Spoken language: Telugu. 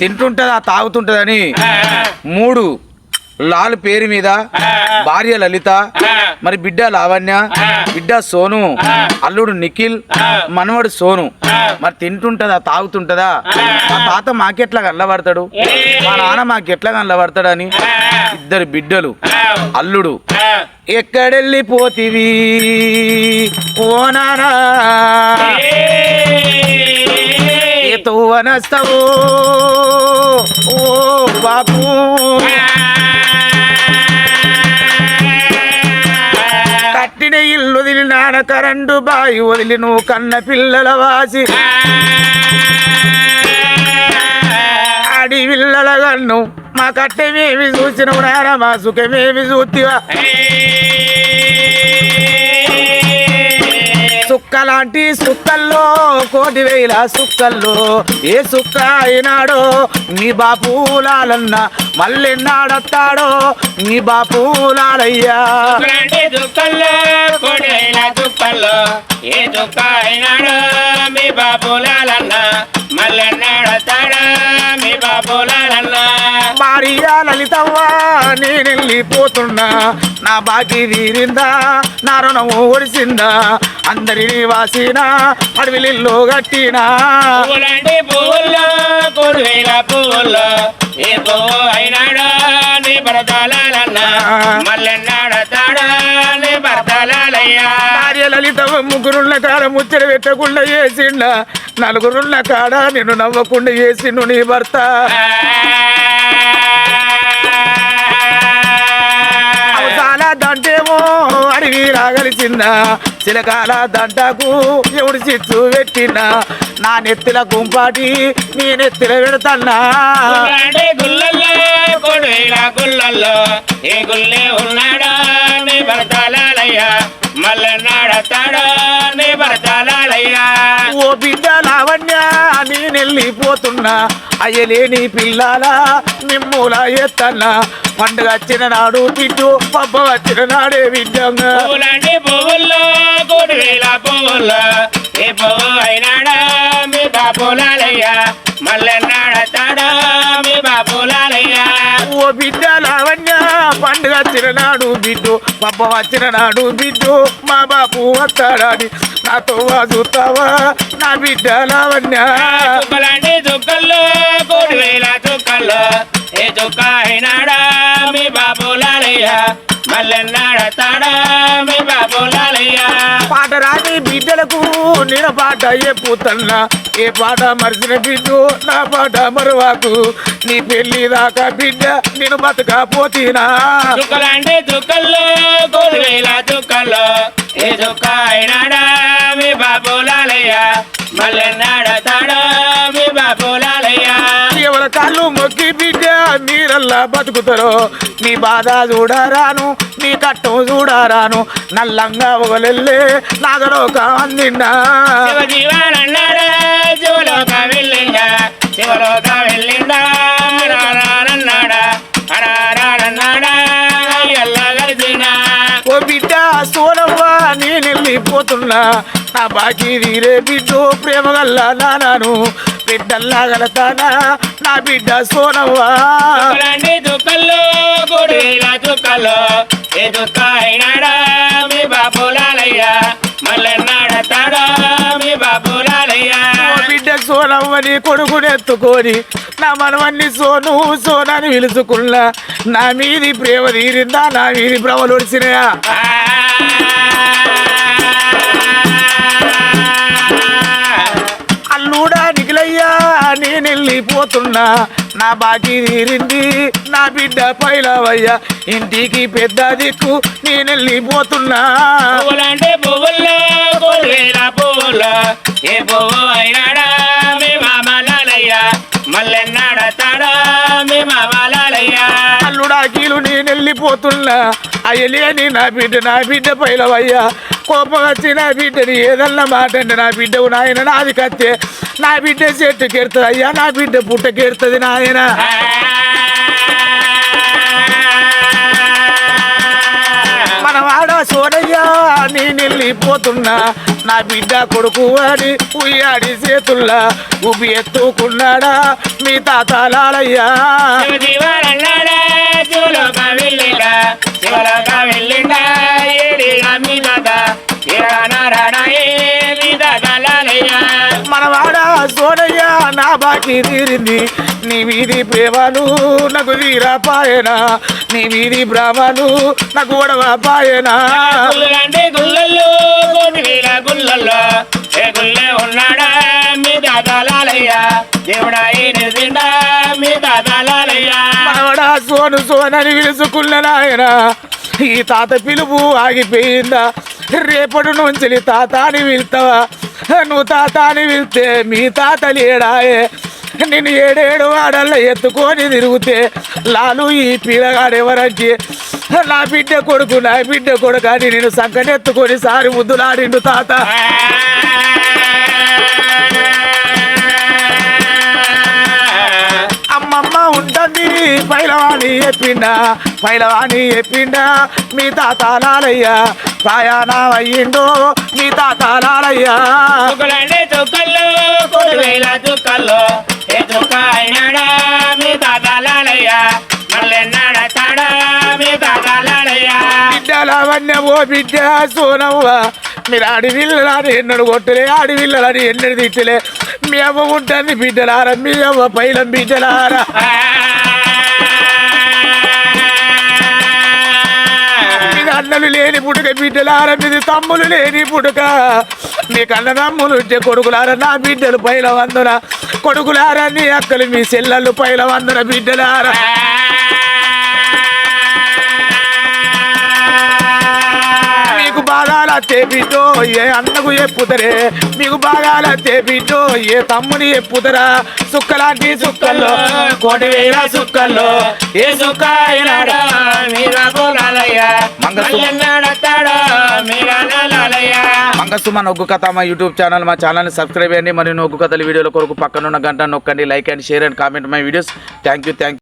తింటుంటదా తాగుతుంటదని మూడు లాల్ పేరు మీద భార్య లలిత మరి బిడ్డ లావణ్య బిడ్డ సోను అల్లుడు నిఖిల్ మనవడు సోను. మరి తింటుంటదా తాగుతుంటదా? మా తాత మాకెట్లా కళ్ళబడతాడు మా నాన్న మాకెట్లా కళ్ళబడతాడు అని ఇద్దరు బిడ్డలు అల్లుడు. ఎక్కడెళ్ళిపోతివి? ఓ నానా తోవనస్తావు ఓ బాపు కట్టిన ఇల్లు వదిలి నాన్న కరెంటు బాయి వదిలి నువ్వు కన్న పిల్లల వాసి. ఆడి పిల్లల గన్ను మా కట్టెమేమి చూసినవు నాన్న మా సుఖమేమి చూతివా? సుక్కలాంటి సుక్కల్లో కోటి వేల సుక్కల్లో. ఏ సుక్క అయినాడో నీ బాపులాలన్న మళ్ళెన్నాడత్తాడో నీ బాపులాలయ్యా ఇలాంటి దుఃఖంలో కొడైన దుఃఖంలో ఏ దుఃఖ అయినాడో మీ బాబులాలన్న మల్లెన్నాడతాడా మీ బాబులాలన్న భార్య లలితవ్వ నేనెళ్ళిపోతున్నా. నా బాకీ తీరిందా? నా రుణం ఒడిసిందా? అందరినీ వాసినా అడవిలిల్లు గట్టినా పువ్వులాంటి పువ్వుల్లో కొడువేల పువ్వుల్లో ఏ పువ్వు అయినాడు? నీ భరతాలన్న మల్లెన్నాడతాడా నీ భరతాలయ్యా లలిత ముగ్గురున్న కాడ ముచ్చట పెట్టకుండా చేసిండ నలుగురున్న కాడ నిన్ను నవ్వకుండా చేసిండు నీ భర్త. దంటేమో అడవి రాగలిసిందా. చిలకాల దంటకు ఎవడు చిచ్చు పెట్టినా. నా నెత్తిల గుంపాటి నీ నెత్తిల పెడతన్నా గుల్లల్లో ఏ గుల్లే ఉన్నాడా నీ నీ భరతాలయ్యా ఓ బిడ్డ లావణ్య నేనెళ్ళిపోతున్నా అయ్యలేని పిల్లాల మిమ్ముల ఎత్తన్నా. పండుగ వచ్చిన నాడు బిడ్డు పబ్బ వచ్చిన నాడే విద్యంగా పువ్వులాంటి పువ్వుల్లో కొడువేల పువ్వుల్లో ఏ పువ్వు అయినాడా మీ బాపులాలయ్యా. మల్లెన్నాడతాడా మీ బాపులాలయ్యా. ఓ బిడ్డ లావణ్య పండుగ వచ్చిన నాడు బిడ్డు పబ్బ వచ్చిన నాడు బిడ్డు మా బాపు వస్తాడని నాతో వాదుతావా? నా బిడ్డ లావణ్య. బిడ్డలకు నేను పాట పూతన్న ఏ పాట మరిచిన బిడ్డు నా పాట మరువాకు. నీ పెళ్ళి దాకా బిడ్డ నేను బతకపోతీనా? చుక్కలంటే చుక్కల్లో కోడి చుక్కల్లో. ఏ చుక్క అయినాడా మీ బాబు లాలయ్య? మళ్ళీ నాడతాడా మొక్కి బిడ్డ మీరల్లా బతుకుతారో? నీ బాధ చూడరాను నీ కట్టం చూడరాను. నల్లంగా అందిన్నా శివ జీవానన్నాడా శివలోక నేను వెళ్ళిపోతున్నా నా బాకీ తీరే బిడ్డు ప్రేమ గల్లా నానాను. బిడ్డల్లా గలతానా నా బిడ్డ సోనవ్వా. చుక్కల్లో గుడిల ఏ అయినాడా మీ బాపులాలయ్యా మీ బాపులాలయ్యా బిడ్డ సోనవ్వని కొడుకునెత్తుకొని నా మనవన్ని సోను సోనని పిలుచుకున్నా. నా మీది ప్రేమ తీరిందా? నా మీది భ్రమలు వచ్చినాయా వెళ్ళిపోతున్నా. నా బాకీ తీరింది నా బిడ్డ పైలవయ్యా. ఇంటికి పెద్ద దిక్కు నేను వెళ్ళిపోతున్నా. పువ్వులంటే పువ్వుల్లో ఏ పువ్వు అయినాడా? మీ మామలాలయ్యా మల్లెన్నాడతాడా మీ మామలాలయ్యా అల్లుడా కీలు నేను వెళ్ళిపోతున్నా. అయ్యలేని నా బిడ్డ నా బిడ్డ పైలవయ్యా. కోపం వచ్చి నా బిడ్డని ఏదన్నా మాట అంటే నా బిడ్డ నాయన నాది కత్తే. నా బిడ్డ చెట్టుకెడుతుంది అయ్యా నా బిడ్డ పుట్టకెడుతుంది నాయన. మన వాడ నేను వెళ్ళిపోతున్నా నా బిడ్డ కొడుకు అని ఉయ్యాడి చేతుల్లా ఉబి ఎత్తుకున్నాడా. మీ తాత మనవాడ సోనయ్య నా బాకీ తీరింది. నీ వీధి ప్రేమలు నాకు వీరా పాయనా. నీ వీధి బ్రాహ్మలు నాకు గొడవ పాయనా. ఏ ఉన్నాడా? మీ దేవుడా ఏ మీ మనవడ సోను సోనని పిలుచుకున్న నాయన. ఈ తాత పిలుపు ఆగిపోయిందా? రేపటి నుంచి తాత అని పిలుస్తావా? నువ్వు తాత అని పిలిస్తే మీ తాత లేడాయే. నేను ఏడేడు వాడల్లో ఎత్తుకొని తిరిగితే లాలు ఈ పీలగాడెవరంటే నా బిడ్డ కొడుకు నా బిడ్డ కొడుకు అని నేను సంకనెత్తుకొని సారి ముద్దులాడిండు తాత. అమ్మమ్మ ఉంటుంది పైలవాణి చెప్పిండా పైలవాణి చెప్పిండా మీ తాత లాలయ్యా ప్రయాణం అయ్యిండో మీ తాత లాలయ్య చుక్కలంటే చుక్కల్లో కోటి వేల చుక్కల్లో ఏ చుక్క అయినాడా మీ తాత లాలయ్య మళ్ళెన్నాడ తాడా మీ తాత లాలయ్య బిడ్డలవన్నీ ఓ బిడ్డ సోనవ్వ. మీరు ఆడివిల్లలని ఎన్నడు కొట్టలే ఆడివిల్లలని ఎన్నడు తిట్టలే. మీ అవ్వ ఉంటుంది బిడ్డలారా మీ అవ్వ పైలం బిడ్డలారా. అన్నలు లేని పుట్టుక బిడ్డలార మీది తమ్ములు లేని పుట్టుక. మీకు అన్నదమ్ములు ఉంటే కొడుకులారా నా బిడ్డలు పైల వందన. కొడుకులారా నీ అక్కలు మీ చెల్లెళ్ళు పైల వందన బిడ్డలారా. మీకు బాగాల బిడ్డో ఏ అన్నకు చెప్పుతరే. మీకు బాగాల బిడ్డో ఏ తమ్ముని చెప్పుతరా. సుక్కలాంటి సుక్కల్లో కోటి వేల సుక్కల్లో ఏ సుక్క అయినాడా? లాలయ్య. మంగసుమ నొగ్గు కథ మా యూట్యూబ్ ఛానల్ మా ఛానల్ని సబ్స్క్రైబ్ చేయండి. మరియు నొగ్గు కథల వీడియోల కొరకు పక్కనున్న గంట నొక్కండి. Like and share and comment my videos. Thank you thank